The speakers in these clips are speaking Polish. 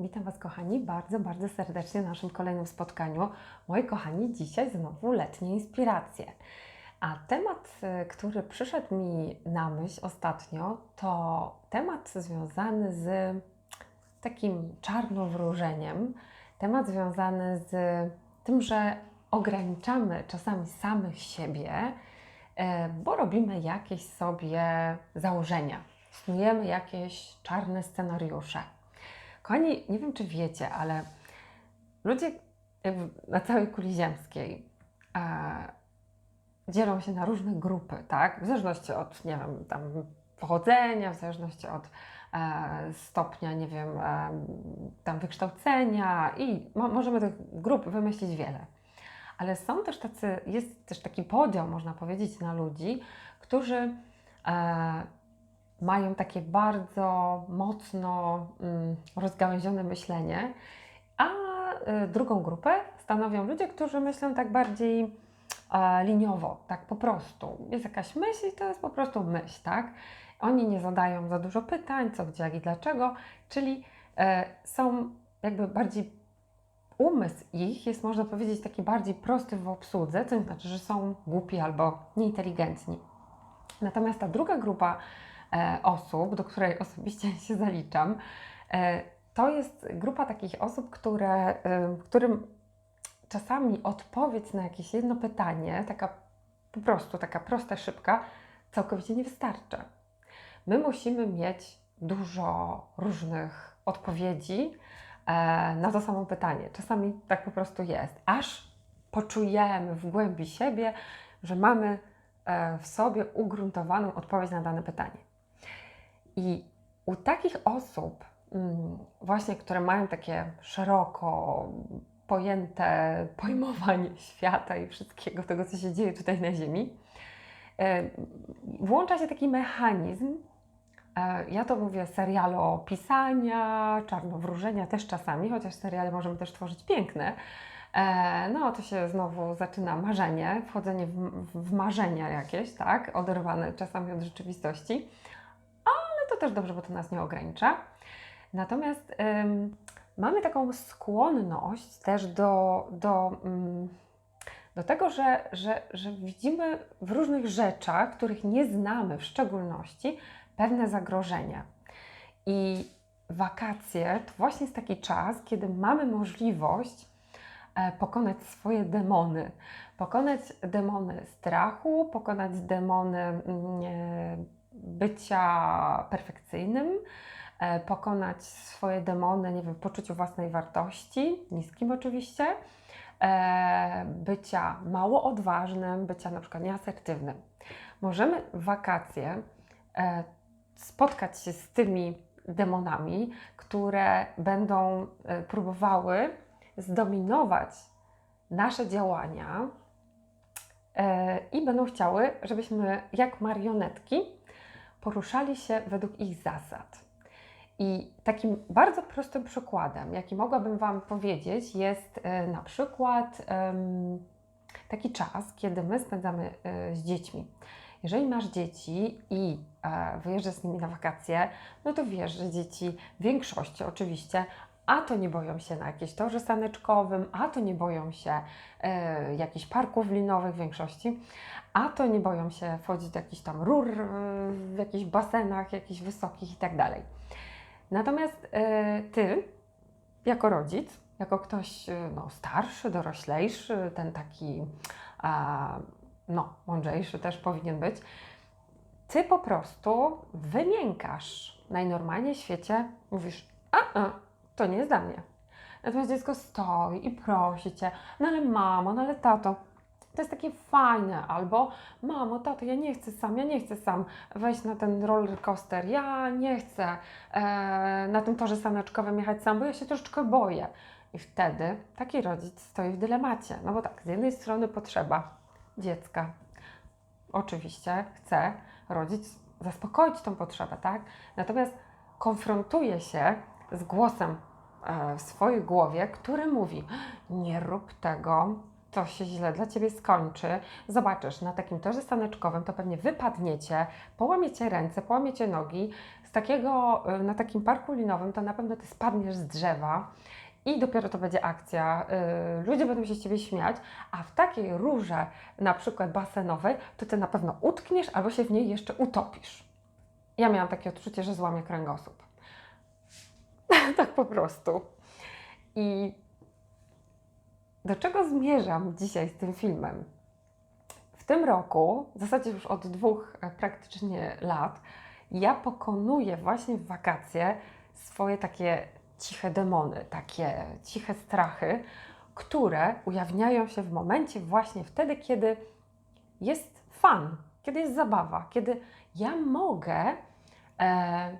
Witam Was, kochani, bardzo, bardzo serdecznie na naszym kolejnym spotkaniu. Moi kochani, dzisiaj znowu letnie inspiracje. A temat, y, który przyszedł mi na myśl ostatnio, to temat związany z takim czarnowróżeniem. Temat związany z tym, że ograniczamy czasami samych siebie, e, bo robimy jakieś sobie założenia, snujemy jakieś czarne scenariusze. Kochani, nie wiem czy wiecie, ale ludzie na całej kuli ziemskiej e, dzielą się na różne grupy, tak? W zależności od, nie wiem, tam pochodzenia, w zależności od e, stopnia, nie wiem, e, tam wykształcenia i mo możemy tych grup wymyślić wiele. Ale są też tacy, jest też taki podział, można powiedzieć, na ludzi, którzy e, mają takie bardzo mocno mm, rozgałęzione myślenie, a y, drugą grupę stanowią ludzie, którzy myślą tak bardziej e, liniowo, tak po prostu. Jest jakaś myśl i to jest po prostu myśl, tak? Oni nie zadają za dużo pytań, co, gdzie, jak i dlaczego, czyli e, są jakby bardziej umysł ich jest, można powiedzieć, taki bardziej prosty w obsłudze, co nie znaczy, że są głupi albo nieinteligentni. Natomiast ta druga grupa osób, do której osobiście się zaliczam, e, to jest grupa takich osób, które, e, którym czasami odpowiedź na jakieś jedno pytanie, taka po prostu taka prosta, szybka, całkowicie nie wystarcza. My musimy mieć dużo różnych odpowiedzi e, na to samo pytanie. Czasami tak po prostu jest, aż poczujemy w głębi siebie, że mamy e, w sobie ugruntowaną odpowiedź na dane pytanie. I u takich osób, mm, właśnie które mają takie szeroko pojęte pojmowanie świata i wszystkiego tego, co się dzieje tutaj na Ziemi, e, włącza się taki mechanizm, e, ja to mówię serialo pisania, czarnowróżenia też czasami, chociaż seriale możemy też tworzyć piękne. E, No, to się znowu zaczyna marzenie, wchodzenie w, w marzenia jakieś, tak, oderwane czasami od rzeczywistości to też dobrze, bo to nas nie ogranicza. Natomiast ym, mamy taką skłonność też do, do, ym, do tego, że, że, że widzimy w różnych rzeczach, których nie znamy w szczególności, pewne zagrożenia. I wakacje to właśnie jest taki czas, kiedy mamy możliwość e, pokonać swoje demony. Pokonać demony strachu, pokonać demony mm, e, bycia perfekcyjnym, e, pokonać swoje demony, nie wiem, poczuciu własnej wartości, niskim oczywiście, e, bycia mało odważnym, bycia na przykład nieasertywnym. Możemy w wakacje e, spotkać się z tymi demonami, które będą próbowały zdominować nasze działania i będą chciały, żebyśmy jak marionetki poruszali się według ich zasad. I takim bardzo prostym przykładem, jaki mogłabym Wam powiedzieć, jest e, na przykład taki czas, kiedy my spędzamy e, z dziećmi. Jeżeli masz dzieci i e, wyjeżdżasz z nimi na wakacje, no to wiesz, że dzieci w większości oczywiście a to nie boją się na jakieś torze saneczkowym, a to nie boją się e, jakichś parków linowych w większości, a to nie boją się wchodzić do jakichś tam rur jakichś basenach, jakichś wysokich i tak dalej. Natomiast e, Ty, jako rodzic, jako ktoś e, no, starszy, doroślejszy, ten taki no, mądrzejszy też powinien być, Ty po prostu wymiękasz najnormalniej w świecie, mówisz, a, a to nie jest dla mnie. Natomiast dziecko stoi i prosi cię, no ale mamo, no ale tato, to jest takie fajne, albo mamo, tato, ja nie chcę sam, ja nie chcę sam wejść na ten roller coaster, ja nie chcę e, na tym torze saneczkowym jechać sam, bo ja się troszeczkę boję. I wtedy taki rodzic stoi w dylemacie, no bo tak, z jednej strony potrzeba dziecka, oczywiście chce rodzic zaspokoić tą potrzebę, tak? Natomiast konfrontuje się z głosem E, w swojej głowie, który mówi: Nie rób tego, to się źle dla ciebie skończy. Zobaczysz, na takim torze staneczkowym to pewnie wypadniecie, połamiecie ręce, połamiecie nogi, z takiego, y, na takim parku linowym, to na pewno ty spadniesz z drzewa i dopiero to będzie akcja. y, Ludzie będą się z ciebie śmiać, a w takiej rurze, na przykład basenowej, to ty na pewno utkniesz albo się w niej jeszcze utopisz. Ja miałam takie odczucie, że złamię kręgosłup. tak po prostu. I do czego zmierzam dzisiaj z tym filmem? W tym roku, w zasadzie już od dwóch e, praktycznie lat, ja pokonuję właśnie w wakacje swoje takie ciche demony, takie ciche strachy, które ujawniają się w momencie właśnie wtedy, kiedy jest fan, kiedy jest zabawa, kiedy ja mogę e,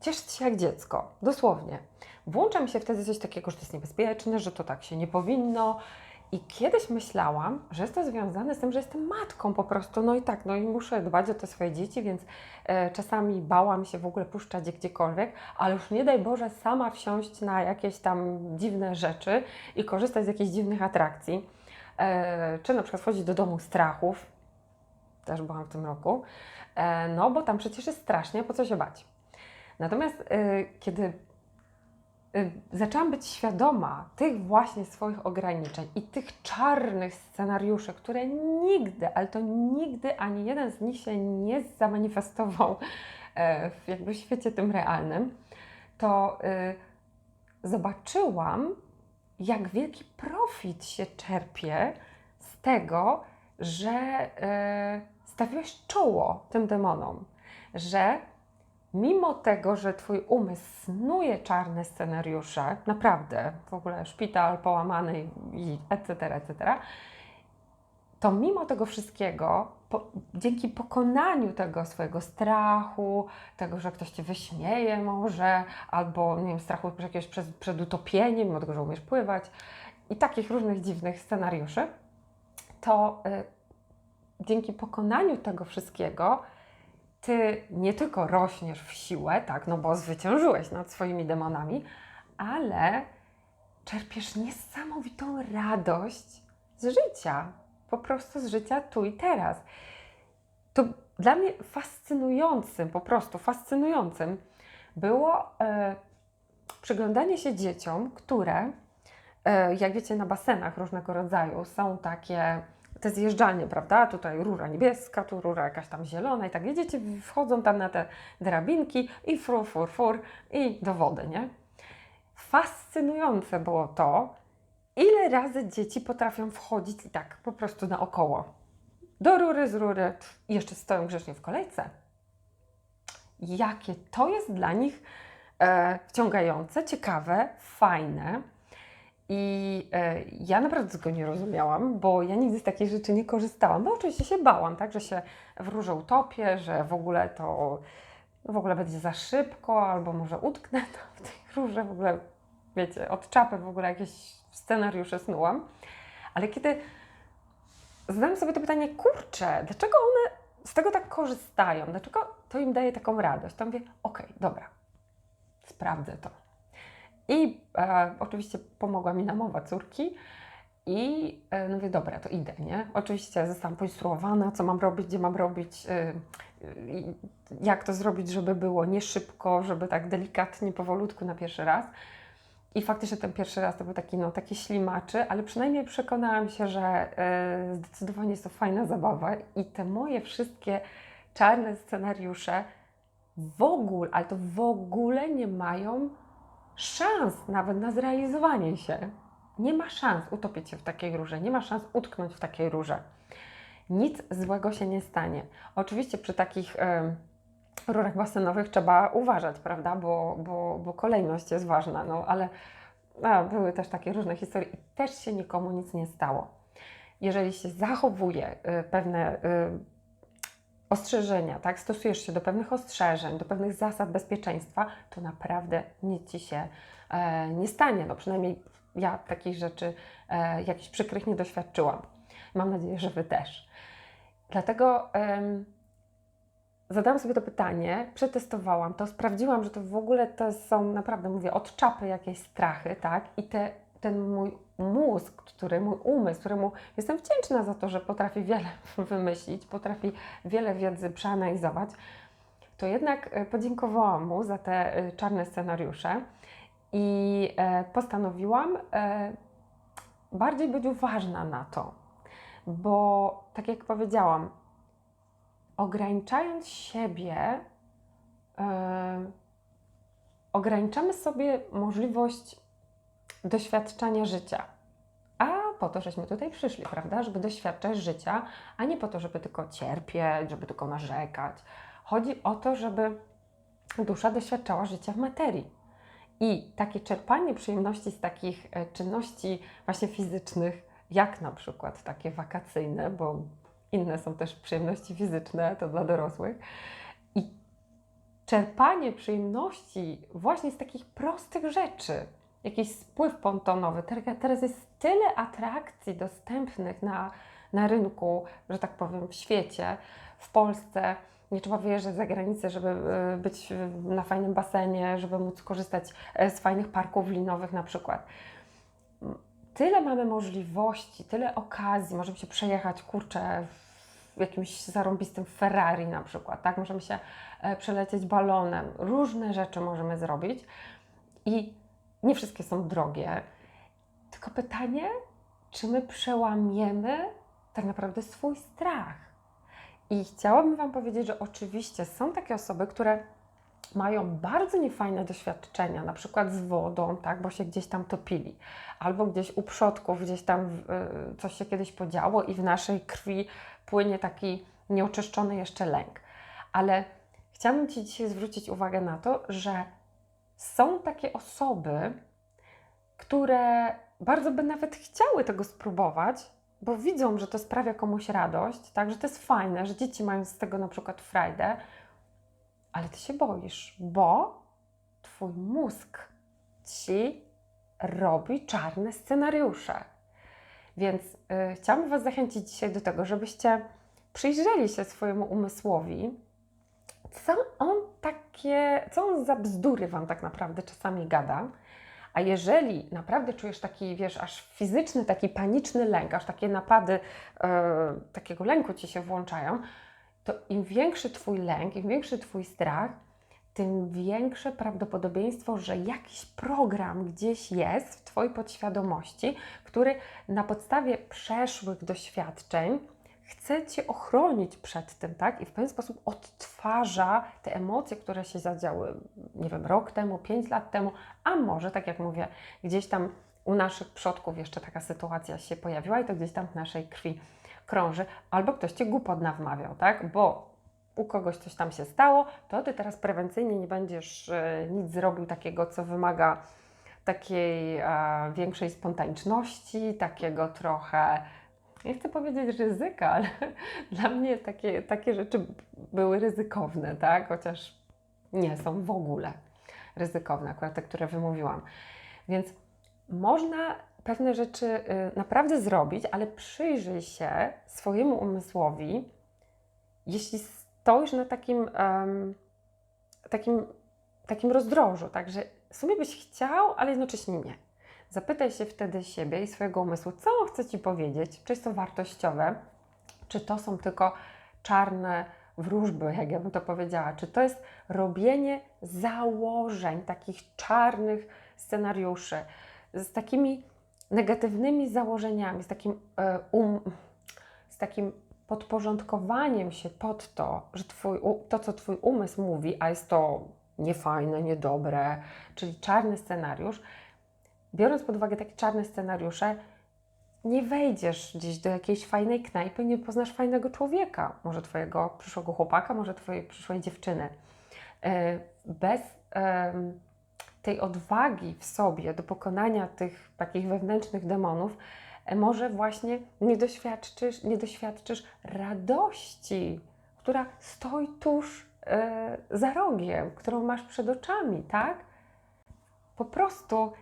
cieszyć się jak dziecko, dosłownie. Włącza mi się wtedy coś takiego, że to jest niebezpieczne, że to tak się nie powinno. I kiedyś myślałam, że jest to związane z tym, że jestem matką po prostu, no i tak, no i muszę dbać o te swoje dzieci, więc e, czasami bałam się w ogóle puszczać je gdziekolwiek, ale już nie daj Boże sama wsiąść na jakieś tam dziwne rzeczy i korzystać z jakichś dziwnych atrakcji. E, czy na przykład wchodzić do domu strachów, też byłam w tym roku, e, no bo tam przecież jest strasznie, po co się bać. Natomiast e, kiedy y, zaczęłam być świadoma tych właśnie swoich ograniczeń i tych czarnych scenariuszy, które nigdy, ale to nigdy ani jeden z nich się nie zamanifestował e, w jakby świecie tym realnym, to y, zobaczyłam, jak wielki profit się czerpie z tego, że e, stawiłeś czoło tym demonom, że mimo tego, że Twój umysł snuje czarne scenariusze, naprawdę, w ogóle szpital połamany i etc., etc., to mimo tego wszystkiego, po, dzięki pokonaniu tego swojego strachu, tego, że ktoś Cię wyśmieje może, albo nie wiem, strachu jakiegoś, przed, przed utopieniem, mimo tego, że umiesz pływać i takich różnych dziwnych scenariuszy, to y, dzięki pokonaniu tego wszystkiego, ty nie tylko rośniesz w siłę, tak, no bo zwyciężyłeś nad swoimi demonami, ale czerpiesz niesamowitą radość z życia, po prostu z życia tu i teraz. To dla mnie fascynującym, po prostu fascynującym było e, przyglądanie się dzieciom, które, e, jak wiecie, na basenach różnego rodzaju są takie te zjeżdżalnie, prawda? Tutaj rura niebieska, tu rura jakaś tam zielona i tak widzicie, wchodzą tam na te drabinki i fur, fur, fur i do wody, nie? Fascynujące było to, ile razy dzieci potrafią wchodzić i tak po prostu naokoło. Do rury, z rury i jeszcze stoją grzecznie w kolejce. Jakie to jest dla nich e, wciągające, ciekawe, fajne. I e, ja naprawdę tego nie rozumiałam, bo ja nigdy z takiej rzeczy nie korzystałam, bo oczywiście się bałam, tak, że się w róże utopię, że w ogóle to w ogóle będzie za szybko, albo może utknę w tej rurze, w ogóle, wiecie, od czapy w ogóle jakieś scenariusze snułam. Ale kiedy zadam sobie to pytanie, kurczę, dlaczego one z tego tak korzystają? Dlaczego to im daje taką radość? To mówię, okej, okay, dobra, sprawdzę to. I e, oczywiście pomogła mi namowa córki. I e, no mówię, dobra, to idę, nie? Oczywiście zostałam poinstruowana, co mam robić, gdzie mam robić, e, e, jak to zrobić, żeby było nie szybko, żeby tak delikatnie, powolutku na pierwszy raz. I faktycznie ten pierwszy raz to był taki, no, taki ślimaczy, ale przynajmniej przekonałam się, że e, zdecydowanie jest to fajna zabawa i te moje wszystkie czarne scenariusze w ogóle, ale to w ogóle nie mają szans nawet na zrealizowanie się. Nie ma szans utopić się w takiej rurze, nie ma szans utknąć w takiej rurze. Nic złego się nie stanie. Oczywiście przy takich y, rurach basenowych trzeba uważać, prawda, bo, bo, bo kolejność jest ważna, no ale a, były też takie różne historie i też się nikomu nic nie stało. Jeżeli się zachowuje y, pewne y, ostrzeżenia, tak, stosujesz się do pewnych ostrzeżeń, do pewnych zasad bezpieczeństwa, to naprawdę nic ci się e, nie stanie. No przynajmniej ja takich rzeczy e, jakichś przykrych nie doświadczyłam. Mam nadzieję, że Wy też. Dlatego e, zadałam sobie to pytanie, przetestowałam to, sprawdziłam, że to w ogóle to są naprawdę, mówię, od czapy jakieś strachy, tak, i te, ten mój mózg, który, mój umysł, któremu jestem wdzięczna za to, że potrafi wiele wymyślić, potrafi wiele wiedzy przeanalizować, to jednak e, podziękowałam mu za te e, czarne scenariusze i e, postanowiłam bardziej być uważna na to, bo tak jak powiedziałam, ograniczając siebie, ograniczamy sobie możliwość doświadczania życia. A po to, żeśmy tutaj przyszli, prawda? Żeby doświadczać życia, a nie po to, żeby tylko cierpieć, żeby tylko narzekać. Chodzi o to, żeby dusza doświadczała życia w materii. I takie czerpanie przyjemności z takich e, czynności właśnie fizycznych, jak na przykład takie wakacyjne, bo inne są też przyjemności fizyczne, to dla dorosłych. I czerpanie przyjemności właśnie z takich prostych rzeczy, jakiś spływ pontonowy. Teraz jest tyle atrakcji dostępnych na, na rynku, że tak powiem, w świecie, w Polsce. Nie trzeba wyjeżdżać za granicę, żeby e, być na fajnym basenie, żeby móc korzystać e, z fajnych parków linowych na przykład. Tyle mamy możliwości, tyle okazji. Możemy się przejechać, kurczę, jakimś zarąbistym Ferrari na przykład, tak? Możemy się e, przelecieć balonem. Różne rzeczy możemy zrobić i nie wszystkie są drogie. Tylko pytanie, czy my przełamiemy tak naprawdę swój strach? I chciałabym Wam powiedzieć, że oczywiście są takie osoby, które mają bardzo niefajne doświadczenia, na przykład z wodą, tak, bo się gdzieś tam topili, albo gdzieś u przodków, gdzieś tam y, coś się kiedyś podziało i w naszej krwi płynie taki nieoczyszczony jeszcze lęk. Ale chciałabym Ci dzisiaj zwrócić uwagę na to, że są takie osoby, które bardzo by nawet chciały tego spróbować, bo widzą, że to sprawia komuś radość, tak, że to jest fajne, że dzieci mają z tego na przykład frajdę, ale ty się boisz, bo twój mózg ci robi czarne scenariusze. Więc yy, chciałabym Was zachęcić dzisiaj do tego, żebyście przyjrzeli się swojemu umysłowi, co on takie, co on za bzdury Wam tak naprawdę czasami gada. A jeżeli naprawdę czujesz taki, wiesz, aż fizyczny, taki paniczny lęk, aż takie napady yy, takiego lęku ci się włączają, to im większy Twój lęk, im większy Twój strach, tym większe prawdopodobieństwo, że jakiś program gdzieś jest w Twojej podświadomości, który na podstawie przeszłych doświadczeń chce Cię ochronić przed tym, tak? I w pewien sposób odtwarza te emocje, które się zadziały, nie wiem, rok temu, pięć lat temu, a może, tak jak mówię, gdzieś tam u naszych przodków jeszcze taka sytuacja się pojawiła i to gdzieś tam w naszej krwi krąży, albo ktoś Cię głupot nawmawiał, tak? Bo u kogoś coś tam się stało, to Ty teraz prewencyjnie nie będziesz e, nic zrobił takiego, co wymaga takiej e, większej spontaniczności, takiego trochę, nie chcę powiedzieć ryzyka, ale dla mnie takie, takie rzeczy były ryzykowne, tak? Chociaż nie są w ogóle ryzykowne, akurat te, które wymówiłam. Więc można pewne rzeczy y, naprawdę zrobić, ale przyjrzyj się swojemu umysłowi, jeśli stoisz na takim, um, takim, takim rozdrożu, tak, że w sumie byś chciał, ale jednocześnie nie. Zapytaj się wtedy siebie i swojego umysłu, co on chce Ci powiedzieć, czy jest to wartościowe, czy to są tylko czarne wróżby, jak ja bym to powiedziała, czy to jest robienie założeń, takich czarnych scenariuszy, z takimi negatywnymi założeniami, z takim, e, um, z takim podporządkowaniem się pod to, że twój, to, co Twój umysł mówi, a jest to niefajne, niedobre, czyli czarny scenariusz, biorąc pod uwagę takie czarne scenariusze, nie wejdziesz gdzieś do jakiejś fajnej knajpy, nie poznasz fajnego człowieka, może Twojego przyszłego chłopaka, może Twojej przyszłej dziewczyny. E, bez tej odwagi w sobie do pokonania tych takich wewnętrznych demonów, e, może właśnie nie doświadczysz, nie doświadczysz radości, która stoi tuż e, za rogiem, którą masz przed oczami, tak? Po prostu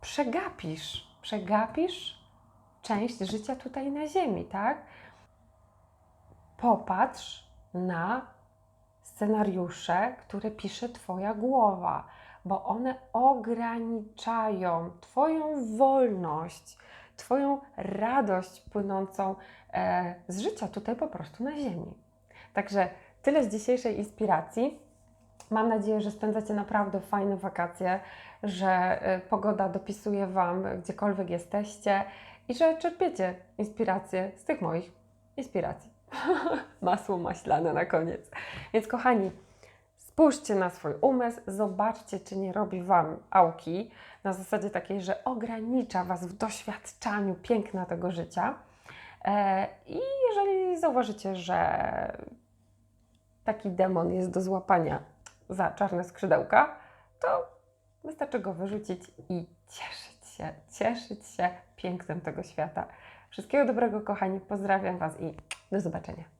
przegapisz, przegapisz część życia tutaj na Ziemi, tak? Popatrz na scenariusze, które pisze Twoja głowa bo one ograniczają Twoją wolność, Twoją radość płynącą e, z życia tutaj po prostu na Ziemi. Także tyle z dzisiejszej inspiracji. Mam nadzieję, że spędzacie naprawdę fajne wakacje, że y, pogoda dopisuje Wam gdziekolwiek jesteście i że czerpiecie inspirację z tych moich inspiracji. Masło maślane na koniec. Więc kochani, spójrzcie na swój umysł, zobaczcie, czy nie robi Wam auki na zasadzie takiej, że ogranicza Was w doświadczaniu piękna tego życia. E, I jeżeli zauważycie, że taki demon jest do złapania za czarne skrzydełka, to wystarczy go wyrzucić i cieszyć się, cieszyć się pięknem tego świata. Wszystkiego dobrego, kochani. Pozdrawiam Was i do zobaczenia.